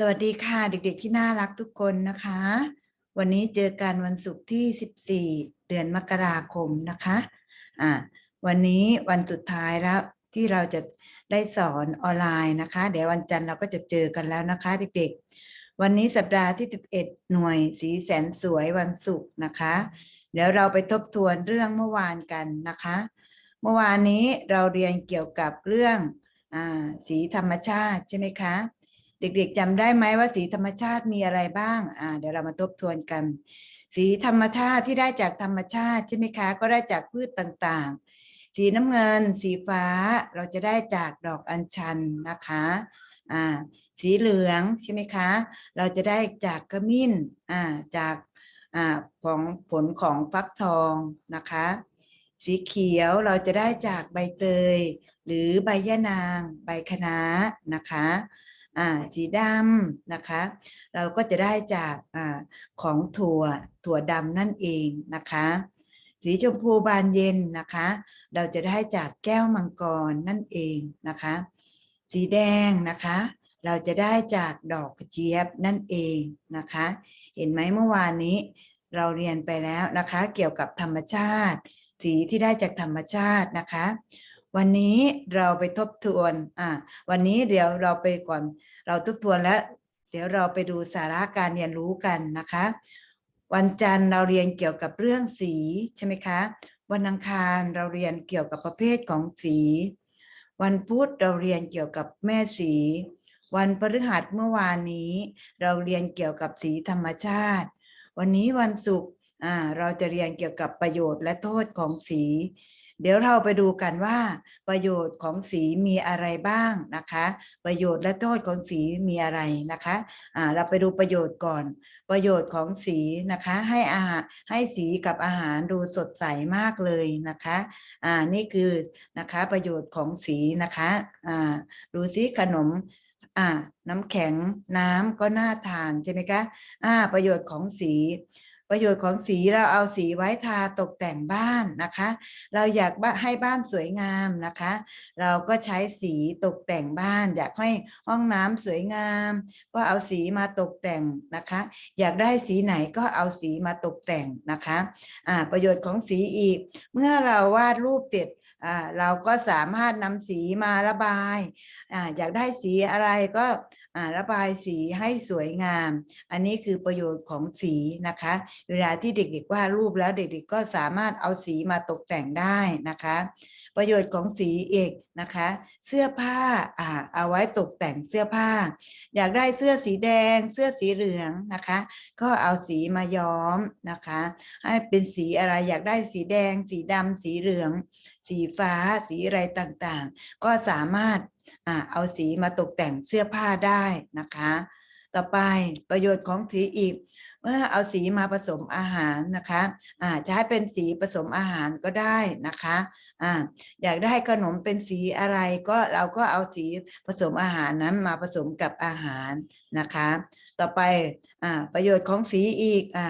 สวัสดีค่ะเด็กๆที่น่ารักทุกคนนะคะ วันนี้เจอกันวันศุกร์ที่ 14 เดือนมกราคมนะคะอ่าวันนี้วันสุดท้ายแล้วที่เราจะได้สอนออนไลน์นะคะ เดี๋ยววันจันทร์เราก็จะเจอกันแล้วนะคะ เด็กๆ วันนี้สัปดาห์ที่ 11 หน่วยสีแสนสวยวันศุกร์นะคะ เดี๋ยวเราไปทบทวนเรื่องเมื่อวานกันนะคะ เมื่อวานนี้เราเรียนเกี่ยวกับเรื่องอสีธรรมชาติใช่ไหมคะ เด็กๆจำได้ไหมว่าสีธรรมชาติมีอะไรบ้างอ่าเดี๋ยวเรามาทบทวนกัน สีธรรมชาติที่ได้จากธรรมชาติใช่ไหมคะ ก็ได้จากพืชต่างๆ สีน้ำเงิน สีฟ้าเราจะได้จากดอกอัญชันนะคะอ่าสีเหลืองใช่ไหมคะ เราจะได้จากขมิ้นอ่าจากอ่าของผลของฟักทองนะคะ สีเขียวเราจะได้จากใบเตย หรือใบยะนาง ใบคะน้านะคะ สีดำนะคะ เราก็จะได้จากอาของถั่วถั่วดำนั่นเองนะคะ สีชมพูบานเย็นนะคะ เราจะได้จากแก้วมังกรนั่นเองนะคะ สีแดงนะคะ เราจะได้จากดอกกระเจี๊ยบนั่นเองนะคะ เห็นไหมเมื่อวานนี้ เราเรียนไปแล้วนะคะ เกี่ยวกับธรรมชาติ สีที่ได้จากธรรมชาตินะคะ วันนี้เราไปทบทวนอ่าวันนี้เดี๋ยวเราไปก่อนเราทบทวนแล้ว เดี๋ยวเราไปดูสาระการเรียนรู้กันนะคะ วันจันทร์เราเรียนเกี่ยวกับเรื่องสีใช่ไหมคะ วันอังคารเราเรียนเกี่ยวกับประเภทของสี วันพุธเราเรียนเกี่ยวกับแม่สี วันพฤหัสเมื่อวานนี้ เราเรียนเกี่ยวกับสีธรรมชาติ วันนี้วันศุกร์อ่าเราจะเรียนเกี่ยวกับประโยชน์และโทษของสี เดี๋ยวเราไปดูกันว่าประโยชน์ของสีมีอะไรบ้างนะคะ ประโยชน์และโทษของสีมีอะไรนะคะอ่าเราไปดูประโยชน์ก่อน ประโยชน์ของสีนะคะให้อาหารให้สีกับอาหารดูสดใสมากเลยนะคะอ่านี่คือนะคะประโยชน์ของสีนะคะอ่าดูซิขนมอ่าน้ำแข็งน้ำก็น่าทานใช่ไหมคะอ่าประโยชน์ของสี ประโยชน์ของสีเราเอาสีไว้ทาตกแต่งบ้านนะคะ เราอยากให้บ้านสวยงามนะคะ เราก็ใช้สีตกแต่งบ้าน อยากให้ห้องน้ำสวยงาม ก็เอาสีมาตกแต่งนะคะ อยากได้สีไหนก็เอาสีมาตกแต่งนะคะอ่าประโยชน์ของสีอีก เมื่อเราวาดรูปเสร็จอ่าเราก็สามารถนำสีมาระบายอ่าอยากได้สีอะไรก็ ระบายสีให้สวยงาม อันนี้คือประโยชน์ของสีนะคะ เวลาที่เด็กๆวาดรูปแล้วเด็กๆก็สามารถเอาสีมาตกแต่งได้นะคะ ประโยชน์ของสีเอกนะคะ เสื้อผ้าอ่าเอาไว้ตกแต่งเสื้อผ้า อยากได้เสื้อสีแดง เสื้อสีเหลืองนะคะ ก็เอาสีมาย้อมนะคะ ให้เป็นสีอะไรอยากได้สีแดง สีดำสีเหลือง สีฟ้าสีอะไรต่างๆ ก็สามารถ เอาสีมาตกแต่งเสื้อผ้าได้นะคะ ต่อไปประโยชน์ของสีอีก เมื่อเอาสีมาผสมอาหารนะคะอ่าจะให้เป็นสีผสมอาหารก็ได้นะคะอ่าอยากได้ขนมเป็นสีอะไรก็เราก็เอาสีผสมอาหารนั้นมาผสมกับอาหารนะคะ ต่อไปอ่าประโยชน์ของสีอีกอ่า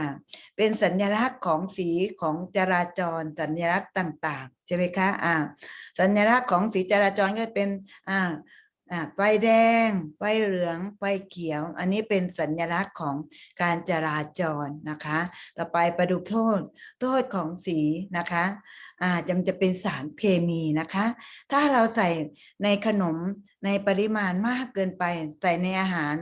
เป็นสัญลักษณ์ของสีของจราจร สัญลักษณ์ต่าง ๆ ใช่ไหมคะอ่าสัญลักษณ์ของสีจราจรก็เป็นอ่าอ่า ไฟแดง ไฟเหลือง ไฟเขียว อันนี้เป็นสัญลักษณ์ของการจราจรนะคะ ต่อไปประดุโทษ โทษของสีนะคะ อาจะจะเป็นสารเคมีนะคะ ถ้าเราใส่ในขนมในปริมาณมากเกินไป ใส่ในอาหาร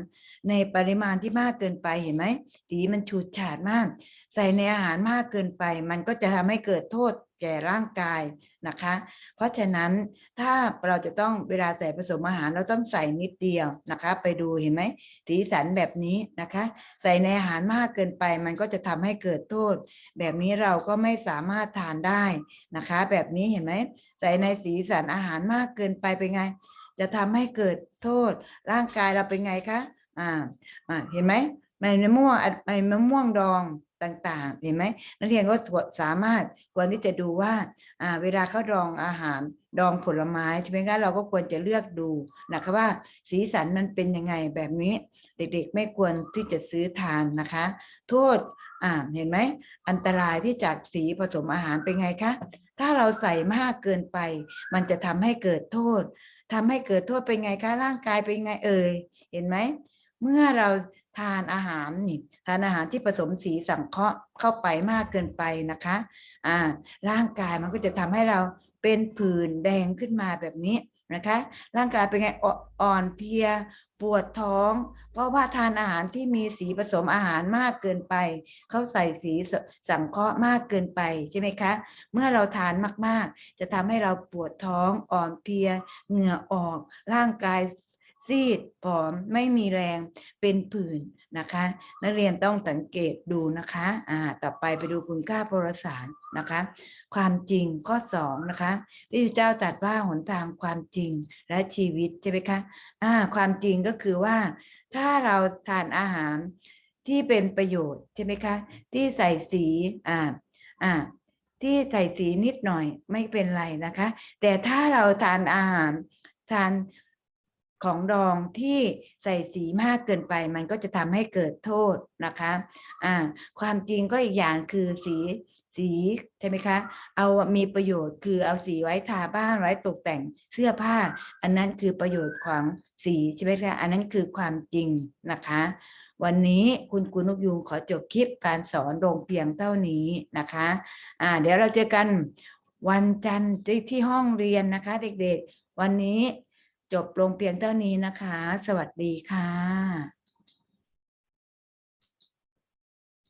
ในปริมาณที่มากเกินไปเห็นไหมสีมันฉูดฉาดมาก ใส่ในอาหารมากเกินไป มันก็จะทำให้เกิดโทษแก่ร่างกายนะคะ เพราะฉะนั้นถ้าเราจะต้องเวลาใส่ผสมอาหารเราต้องใส่นิดเดียวนะคะ ไปดูเห็นไหมสีสันแบบนี้นะคะ ใส่ในอาหารมากเกินไป มันก็จะทำให้เกิดโทษ แบบนี้เราก็ไม่สามารถทานได้นะคะ แบบนี้เห็นไหมใส่ในสีสันอาหารมากเกินไปเป็นไง จะทำให้เกิดโทษร่างกายเราเป็นไงคะอ่าอ่าเห็นไหมใบมะม่วงใบมะม่วงดองต่างๆ เห็นไหมนักเรียนก็สามารถควรที่จะดูว่า อ่า เวลาเขาดองอาหาร ดองผลไม้ใช่ไหมคะเราก็ควรจะเลือกดูนะคะว่าสีสันมันเป็นยังไงแบบนี้ เด็กๆ ไม่ควรที่จะซื้อทานนะคะ โทษอ่าเห็นไหมอันตรายที่จากสีผสมอาหารเป็นไงคะถ้าเราใส่มากเกินไป มันจะทำให้เกิดโทษทำให้เกิดโทษเป็นไงคะร่างกายเป็นไงเอ่ยเห็นไหมเมื่อเราทานอาหารนี่ทานอาหารที่ผสมสีสังเคราะห์เข้าไปมากเกินไปนะคะ อ่า ร่างกายมันก็จะทำให้เรา เป็นผื่นแดงขึ้นมาแบบนี้นะคะ ร่างกายเป็นไงอ่ออ่อนเพลียปวดท้อง เพราะว่าทานอาหารที่มีสีผสมอาหารมากเกินไป เขาใส่สีสสังเคราะห์มากเกินไปใช่ไหมคะ เมื่อเราทานมากๆ จะทำให้เราปวดท้องอ่อนเพลียเหงื่อออก ร่างกาย ซีดผอมไม่มีแรงเป็นผื่นนะคะ นักเรียนต้องสังเกตดูนะคะอ่าต่อไปไปดูคุณค่าโพลสารนะคะ ความจริงข้อสองนะคะพระเจ้าตรัสว่าหนทางความจริงและชีวิตใช่ไหมคะอ่าความจริงก็คือว่า ถ้าเราทานอาหารที่เป็นประโยชน์ใช่ไหมคะ ที่ใส่สีอ่าอ่าที่ใส่สีนิดหน่อยไม่เป็นไรนะคะ แต่ถ้าเราทานอาหารทาน ของดองที่ใส่สีมากเกินไป มันก็จะทำให้เกิดโทษนะคะอ่าความจริงก็อีกอย่างคือสีสีใช่ไหมคะ เอามีประโยชน์คือเอาสีไว้ทาบ้านไว้ตกแต่งเสื้อผ้า อันนั้นคือประโยชน์ของสีใช่ไหมคะ อันนั้นคือความจริงนะคะ วันนี้คุณกุนกยุงขอจบคลิปการสอนลงเพียงเท่านี้นะคะอ่าเดี๋ยวเราเจอกันวันจันทร์ที่ห้องเรียนนะคะ เด็กๆ วันนี้ จบลงเพียงเท่านี้นะคะ สวัสดีค่ะ